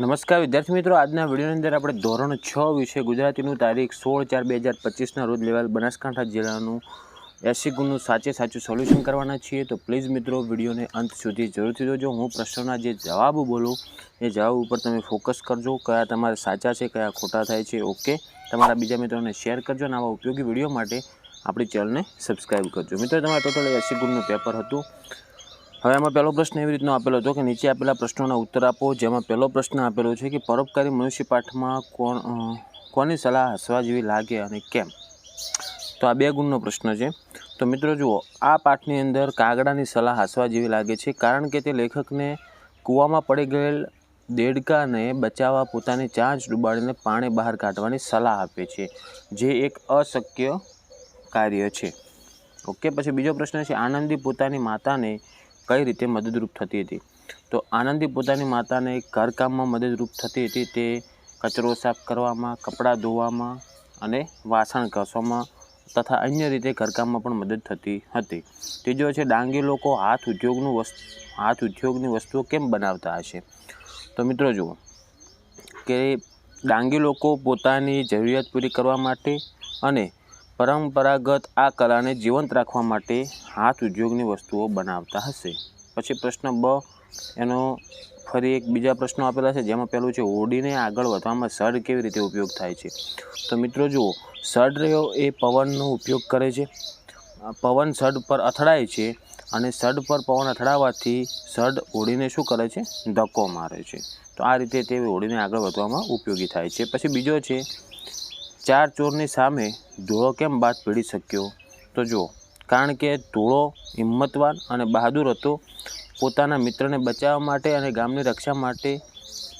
નમસ્કાર, વિદ્યાર્થી મિત્રો. આજના વિડીયોની અંદર આપણે ધોરણ છ વિશે ગુજરાતીનું તારીખ સોળ ચાર બે હજાર પચીસના રોજ લેવાલ બનાસકાંઠા જિલ્લાનું એસી ગુણનું સાચે સાચું સોલ્યુશન કરવાના છીએ. તો પ્લીઝ મિત્રો, વિડીયોને અંત સુધી જરૂરથી જોજો. હું પ્રશ્નોના જે જવાબ બોલું, એ જવાબ ઉપર તમે ફોકસ કરજો. કયા તમારે સાચા છે, કયા ખોટા થાય છે, ઓકે? તમારા બીજા મિત્રોને શેર કરજો અને આવા ઉપયોગી વીડિયો માટે આપણી ચેનલને સબસ્ક્રાઈબ કરજો. મિત્રો, તમારે ટોટલ એસી ગુણનું પેપર હતું. હવે આમાં પહેલો પ્રશ્ન એવી રીતનો આપેલો હતો કે નીચે આપેલા પ્રશ્નોના ઉત્તર આપો, જેમાં પહેલો પ્રશ્ન આપેલો છે કે પરોપકારી મનુષ્ય પાઠમાં કોણ કોની સલાહ હસવા જેવી લાગે અને કેમ? તો આ બે ગુણનો પ્રશ્ન છે. તો મિત્રો જુઓ, આ પાઠની અંદર કાગડાની સલાહ હસવા જેવી લાગે છે કારણ કે તે લેખકને કૂવામાં પડી ગયેલ દેડકાને બચાવવા પોતાની ચાંચ ડૂબાડીને પાણી બહાર કાઢવાની સલાહ આપે છે, જે એક અશક્ય કાર્ય છે. ઓકે, પછી બીજો પ્રશ્ન છે, આનંદી પોતાની માતાને કઈ રીતે મદદરૂપ થતી હતી? તો આનંદી પોતાની માતાને ઘરકામમાં મદદરૂપ થતી હતી. તે કચરો સાફ કરવામાં, કપડાં ધોવામાં અને વાસણ ઘસવામાં તથા અન્ય રીતે ઘરકામમાં પણ મદદ થતી હતી. ત્રીજો છે, ડાંગી લોકો હાથ ઉદ્યોગનું વસ્તુ, હાથ ઉદ્યોગની વસ્તુઓ કેમ બનાવતા હશે? તો મિત્રો જુઓ, કે ડાંગી લોકો પોતાની જરૂરિયાત પૂરી કરવા માટે અને પરંપરાગત આ કલાને જીવંત રાખવા માટે હાથ ઉદ્યોગની વસ્તુઓ બનાવતા હશે. પછી પ્રશ્ન બ, એનો ફરી એક બીજા પ્રશ્નો આપેલા છે, જેમાં પહેલું છે, ઓડીને આગળ વધવામાં સડ કેવી રીતે ઉપયોગ થાય છે? તો મિત્રો જુઓ, સડ રહ્યો એ પવનનો ઉપયોગ કરે છે. પવન સડ પર અથડાય છે અને સડ પર પવન અથડાવાથી સડ ઓડીને શું કરે છે? ધક્કો મારે છે. તો આ રીતે તે ઓડીને આગળ વધવામાં ઉપયોગી થાય છે. પછી બીજો છે, ચાર ચોરની સામે ધોળો કેમ બાદ પીડી શક્યો? તો જુઓ કારણ કે ધૂળો, હિંમતવાન અને બહાદુર હતો. પોતાના મિત્રને બચાવવા માટે અને ગામની રક્ષા માટે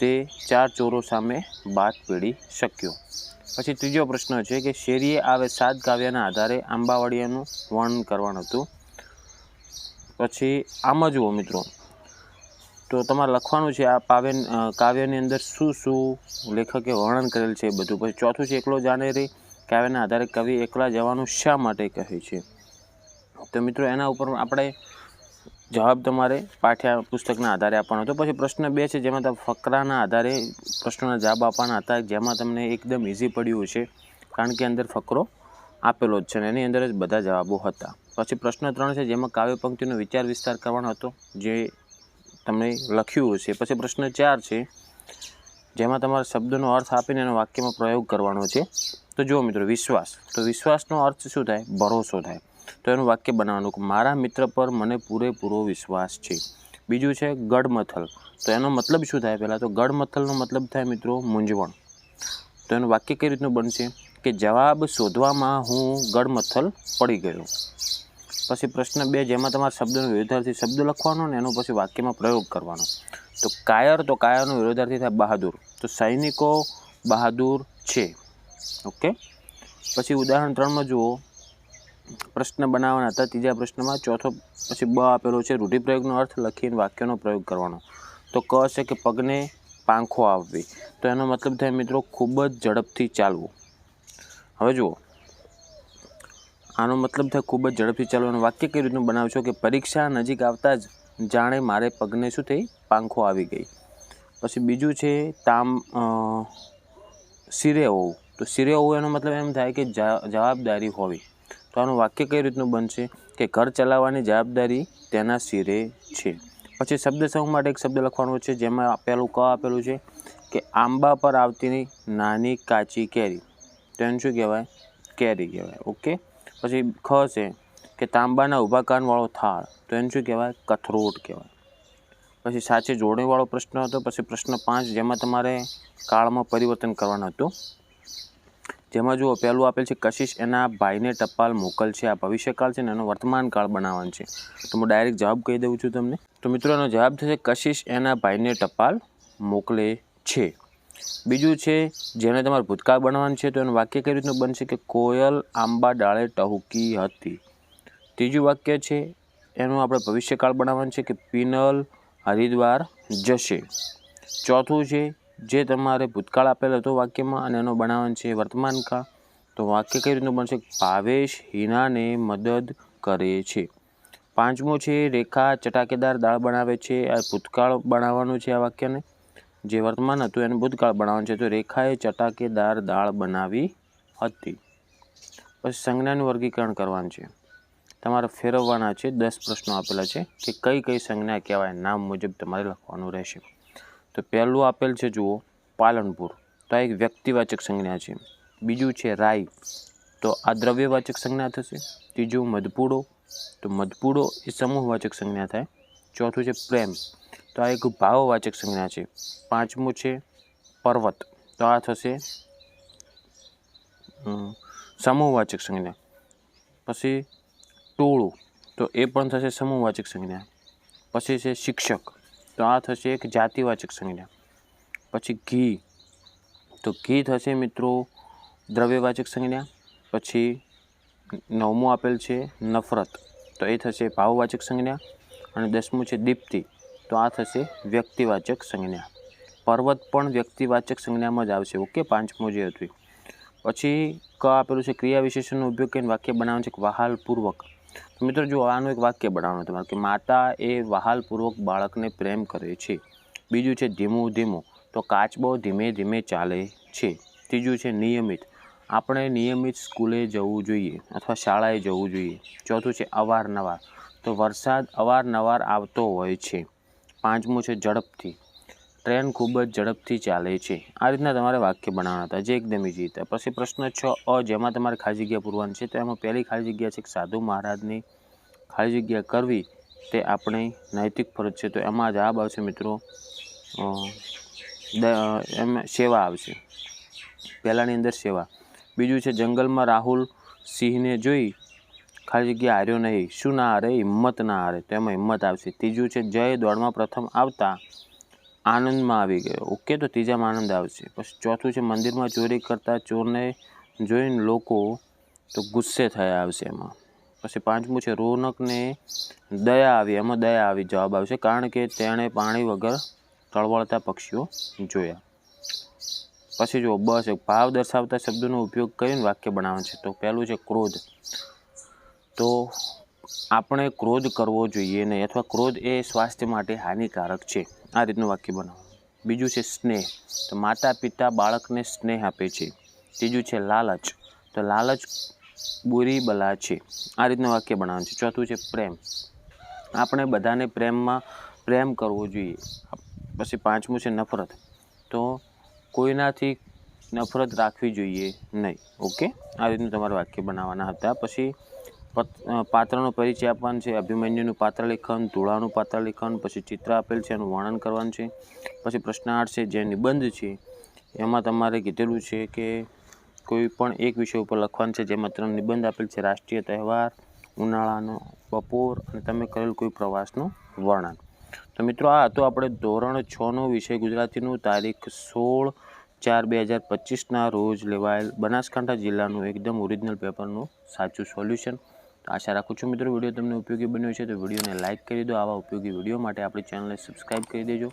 તે ચાર ચોરો સામે બાદ પીડી શક્યો. પછી ત્રીજો પ્રશ્ન છે કે શેરીએ આવે સાત કાવ્યના આધારે આંબાવાડિયાનું વર્ણન કરવાનું હતું. પછી આમાં જુઓ મિત્રો. તો તમારે લખવાનું છે આ પાવ્ય કાવ્યની અંદર શું શું લેખકે વર્ણન કરેલ છે એ બધું. પછી ચોથું છે એકલો જાણે રે કાવ્યના આધારે કવિ એકલા જવાનું શા માટે કહે છે? તો મિત્રો, એના ઉપર આપણે જવાબ તમારે પાઠ્ય પુસ્તકના આધારે આપવાનો. હતો પછી પ્રશ્ન બે છે, જેમાં તમે ફકરાના આધારે પ્રશ્નોના જવાબ આપવાના હતા. જેમાં તમને એકદમ ઇઝી પડ્યું છે કારણ કે અંદર ફકરો આપેલો જ છે અને એની અંદર જ બધા જવાબો હતા. પછી પ્રશ્ન ત્રણ છે, જેમાં કાવ્ય પંક્તિનો વિચાર વિસ્તાર કરવાનો હતો, જે તમને લખ્યું હશે. પછી પ્રશ્ન ચાર છે, જેમાં તમારે શબ્દનો અર્થ આપીને એનો વાક્યમાં પ્રયોગ કરવાનો છે. તો જુઓ મિત્રો, વિશ્વાસ. તો વિશ્વાસનો અર્થ શું થાય? ભરોસો થાય. તો એનું વાક્ય બનાવવાનું કે મારા મિત્ર પર મને પૂરેપૂરો વિશ્વાસ છે. બીજું છે ગડમથલ તો એનો મતલબ શું થાય પહેલાં તો ગડમથલનો મતલબ થાય મિત્રો મૂંઝવણ. તો એનું વાક્ય કઈ રીતનું બનશે? કે જવાબ શોધવામાં હું ગડમથલ પડી ગયો. પછી પ્રશ્ન બે, જેમાં તમારા શબ્દનો વિરોધાર્થી શબ્દ લખવાનો ને એનો પછી વાક્યમાં પ્રયોગ કરવાનો. તો કાયર તો કાયરનો વિરોધાર્થી થાય બહાદુર. તો સૈનિકો બહાદુર છે. ઓકે? પછી ઉદાહરણ ત્રણમાં જુઓ. પ્રશ્ન બનાવવાના હતા. ત્રીજા પ્રશ્નમાં ચોથો પછી બ આપેલો છે, રૂઢિપ્રયોગનો અર્થ લખીને વાક્યનો પ્રયોગ કરવાનો. તો ક છે કે પગને પાંખો આવવી. તો એનો મતલબ થાય મિત્રો ખૂબ જ ઝડપથી ચાલવું. હવે જુઓ. આનો મતલબ થાય ખૂબ જ ઝડપથી ચાલવાનું. વાક્ય કઈ રીતનું બનાવશો કે પરીક્ષા નજીક આવતા જ જાણે મારે પગને શું થઈ? પાંખો આવી ગઈ. પછી બીજું છે તામ સિરે હોવું. તો સિરે હોવું એનો મતલબ એમ થાય કે જવાબદારી હોવી. તો આનું વાક્ય કઈ રીતનું બનશે? કે ઘર ચલાવવાની જવાબદારી તેના સિરે છે. પછી શબ્દ સમૂહ માટે એક શબ્દ લખવાનો છે, જેમાં પહેલું ક આપેલું છે કે આંબા પર આવતી નાની કાચી કેરી. તો એને શું કહેવાય? કેરી કહેવાય. ઓકે પછી ખ છે કે તાંબાના ઊભા કાનવાળો થાળ. તો એને શું કહેવાય? કથરોટ કહેવાય. પછી સાચે જોડણીવાળો પ્રશ્ન હતો. પછી પ્રશ્ન પાંચ, જેમાં તમારે કાળમાં પરિવર્તન કરવાનું હતું. જેમાં જુઓ, પહેલું આપેલ છે, કશિશ એના ભાઈને ટપાલ મોકલશે. આ ભવિષ્યકાળ છે ને એનો વર્તમાન કાળ બનાવવાનો છે. તો હું ડાયરેક્ટ જવાબ કહી દઉં છું તમને. તો મિત્રો, એનો જવાબ થશે, કશિશ એના ભાઈને ટપાલ મોકલે છે. બીજું છે, જેને તમારે ભૂતકાળ બનાવવાનું છે, તો એનું વાક્ય કઈ રીતનું બનશે કે કોયલ આંબા ડાળે ટહુકી હતી. ત્રીજું વાક્ય છે, એનું આપણે ભવિષ્યકાળ બનાવવાનું છે કે પિનલ હરિદ્વાર જશે. ચોથું છે જે તમારે ભૂતકાળ આપેલ હતો વાક્યમાં અને એનો બનાવવાનું છે વર્તમાન કાળ તો વાક્ય કઈ રીતનું બનશે? ભાવેશ હિનાને મદદ કરે છે. પાંચમું છે, રેખા ચટાકેદાર દાળ બનાવે છે. આ ભૂતકાળ બનાવવાનું છે આ વાક્યને. જે વર્તમાન હતું એને ભૂતકાળ બનાવવાનું છે. તો રેખાએ ચટાકેદાર દાળ બનાવી હતી. પછી સંજ્ઞાનું વર્ગીકરણ કરવાનું છે. તમારે ફેરવવાના છે. દસ પ્રશ્નો આપેલા છે કે કઈ કઈ સંજ્ઞા કહેવાય? નામ મુજબ તમારે લખવાનું રહેશે. તો પહેલું આપેલ છે, જુઓ, પાલનપુર. તો આ એક વ્યક્તિવાચક સંજ્ઞા છે. બીજું છે, રાઈ. તો આ દ્રવ્યવાચક સંજ્ઞા થશે. ત્રીજું, મધપૂડો. તો મધપૂડો એ સમૂહવાચક સંજ્ઞા થાય. ચોથું છે, પ્રેમ. તો આ એક ભાવવાચક સંજ્ઞા છે. પાંચમું છે, પર્વત. તો આ થશે સમૂહવાચક સંજ્ઞા. પછી ટોળું. તો એ પણ થશે સમૂહવાચક સંજ્ઞા. પછી છે, શિક્ષક. તો આ થશે એક જાતિવાચક સંજ્ઞા. પછી ઘી. તો ઘી થશે મિત્રો દ્રવ્યવાચક સંજ્ઞા. પછી નવમું આપેલ છે નફરત. તો એ થશે ભાવવાચક સંજ્ઞા. અને દસમું છે દીપ્તિ. તો આ થશે વ્યક્તિવાચક સંજ્ઞા. પર્વત પણ વ્યક્તિવાચક સંજ્ઞામાં જ આવશે. ઓકે, પાંચમું જે હતું પછી ક આપેલું છે ક્રિયા વિશેષણનો ઉપયોગ કરીને વાક્ય બનાવવાનું છે વહાલપૂર્વક. મિત્રો જો આનું એક વાક્ય બનાવવાનું તમારે કે માતા એ વહાલપૂર્વક બાળકને પ્રેમ કરે છે. બીજું છે ધીમું ધીમું, તો કાચબો ધીમે ધીમે ચાલે છે. ત્રીજું છે નિયમિત, આપણે નિયમિત સ્કૂલે જવું જોઈએ અથવા શાળાએ જવું જોઈએ. ચોથું છે અવારનવાર, તો વરસાદ અવારનવાર આવતો હોય છે. પાંચમું છે ઝડપથી ટ્રેન ખૂબ જ ઝડપથી ચાલે છે. આ રીતના તમારે વાક્ય બનાવવાના હતા. જે એકદમ ઇઝી હતા. પછી પ્રશ્ન છ, અ, જેમાં તમારે ખાલી જગ્યા પૂરવાની છે, તો એમાં પહેલી ખાલી જગ્યા છે કે સાધુ મહારાજની. ખાલી જગ્યા કરવી, તે આપણી નૈતિક ફરજ છે. તો એમાં જવાબ આવશે મિત્રો એમ, સેવા આવશે. પહેલાંની અંદર સેવા. બીજું છે જંગલમાં રાહુલ સિંહને જોઈ ખાલી જગ્યા હાર્યો નહીં. શું ના હારે? હિંમત ના હારે. તો એમાં હિંમત આવશે. ત્રીજું છે જય દોડમાં પ્રથમ આવતા આનંદમાં આવી ગયો. ઓકે, તો ત્રીજામાં આનંદ આવશે પછી ચોથું છે, મંદિરમાં ચોરી કરતા ચોરને જોઈને લોકો તો ગુસ્સે થયા આવશે એમાં. પછી પાંચમું છે, રોનકને દયા આવી, એમાં દયા આવી જવાબ આવશે કારણ કે તેણે પાણી વગર તળવળતા પક્ષીઓ જોયા. પછી જો બસ એક ભાવ દર્શાવતા શબ્દોનો ઉપયોગ કરીને વાક્ય બનાવવાનું છે. તો પહેલું છે, ક્રોધ. તો આપણે ક્રોધ કરવો જોઈએ નહીં અથવા ક્રોધ એ સ્વાસ્થ્ય માટે હાનિકારક છે. આ રીતનું વાક્ય બનાવવાનું બીજું છે સ્નેહ. તો માતા પિતા બાળકને સ્નેહ આપે છે. ત્રીજું છે લાલચ. તો લાલચ બુરી બલા છે. આ રીતનું વાક્ય બનાવવાનું છે. ચોથું છે પ્રેમ. આપણે બધાને પ્રેમમાં પ્રેમ કરવો જોઈએ. પછી પાંચમું છે નફરત. તો કોઈનાથી નફરત રાખવી જોઈએ નહીં. ઓકે? આ રીતનું તમારે વાક્ય બનાવવાના હતા. પછી પાત્રનો પરિચય આપવાનો છે, અભિમન્યુનું પાત્ર લેખન ધોળાનું પાત્ર લેખન પછી ચિત્ર આપેલ છે, એનું વર્ણન કરવાનું છે, પછી પ્રશ્નાર્થ છે, જે નિબંધ છે, એમાં તમારે કીધેલું છે કે કોઈ પણ એક વિષય ઉપર લખવાનું છે, જેમાં ત્રણ નિબંધ આપેલ છે, રાષ્ટ્રીય તહેવાર, ઉનાળાનો બપોર, અને તમે કરેલ કોઈ પ્રવાસનું વર્ણન. તો મિત્રો, આ હતો આપણે ધોરણ છનો વિષય ગુજરાતીનું, તારીખ સોળ ચાર બે હજાર પચીસના રોજ લેવાયેલ બનાસકાંઠા જિલ્લાનું એકદમ ઓરિજિનલ પેપરનું સાચું સોલ્યુશન આશા રાખું છું મિત્રો વીડિયો તમને ઉપયોગી બન્યો છે તો વિડીયોને લાઇક કરી દો, આવા ઉપયોગી વીડિયો માટે આપણી ચેનલને સબસ્ક્રાઈબ કરી દેજો.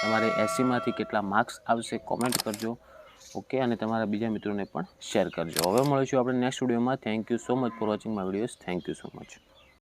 તમારે એસીમાંથી કેટલા માર્ક્સ આવશે કોમેન્ટ કરજો ઓકે અને તમારા બીજા મિત્રોને પણ શેર કરજો. હવે મળીશું આપણે નેક્સ્ટ વિડીયોમાં. Thank you so much for watching my videos thank you so much